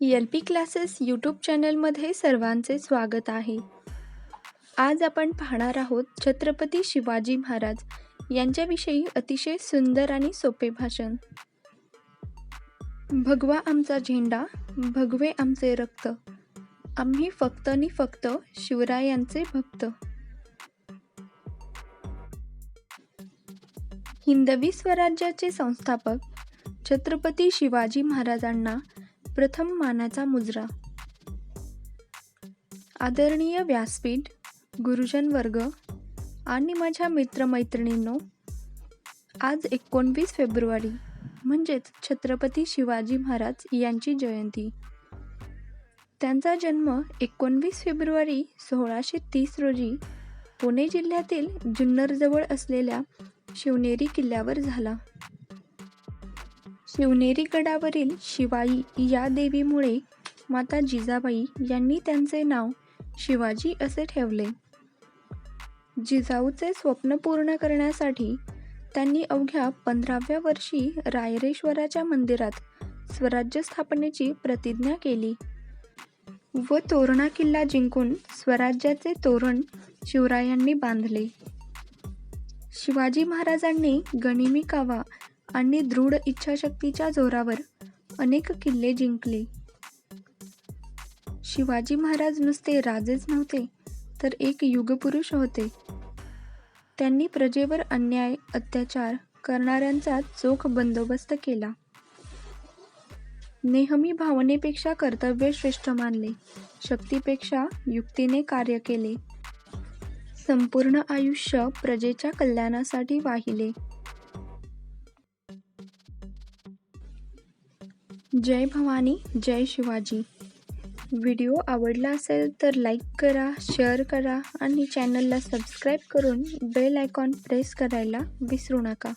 L P classes YouTube चॅनलमध्ये सर्वांचे स्वागत आहे. आज आपण पाहणार आहोत छत्रपती शिवाजी महाराज यांच्याविषयी अतिशय सुंदर आणि सोपे भाषण. भगवा आमचा झेंडा भगवे आमचे रक्त. आम्ही फक्त आणि फक्त शिवरायांचे भक्त. हिंदवी स्वराज्याचे संस्थापक छत्रपती शिवाजी महाराजांना प्रथम मानाचा मुजरा. आदरणीय व्यासपीठ गुरुजन वर्ग आणि माझ्या मित्रमैत्रिणींनो आज एकोणवीस फेब्रुवारी म्हणजेच छत्रपती शिवाजी महाराज यांची जयंती. त्यांचा जन्म एकोणवीस फेब्रुवारी सोळाशे तीस रोजी पुणे जिल्ह्यातील जुन्नरजवळ असलेल्या शिवनेरी किल्ल्यावर झाला. शिवनेरी गडावरील शिवाई या देवीमुळे माता जिजाबाई यांनी त्यांचे नाव शिवाजी असे ठेवले. जिजाऊचे स्वप्न पूर्ण करण्यासाठी त्यांनी अवघ्या पंधराव्या वर्षी रायरेश्वराच्या मंदिरात स्वराज्य स्थापनेची प्रतिज्ञा केली व तोरणा किल्ला जिंकून स्वराज्याचे तोरण शिवरायांनी बांधले. शिवाजी महाराजांनी गणिमी कावा आणि दृढ इच्छाशक्तीच्या जोरावर अनेक किल्ले जिंकले. शिवाजी महाराज नुसते राजेच नव्हते तर एक युगपुरुष होते. त्यांनी प्रजेवर अन्याय अत्याचार करणाऱ्यांचा चोख बंदोबस्त केला. नेहमी भावनेपेक्षा कर्तव्य श्रेष्ठ मानले शक्तीपेक्षा युक्तीने कार्य केले. संपूर्ण आयुष्य प्रजेच्या कल्याणासाठी वाहिले. जय भवानी जय शिवाजी. व्हिडिओ आवडला असेल तर लाईक करा शेअर करा आणि चॅनलला सबस्क्राईब करून बेल आयकॉन प्रेस करायला विसरू नका.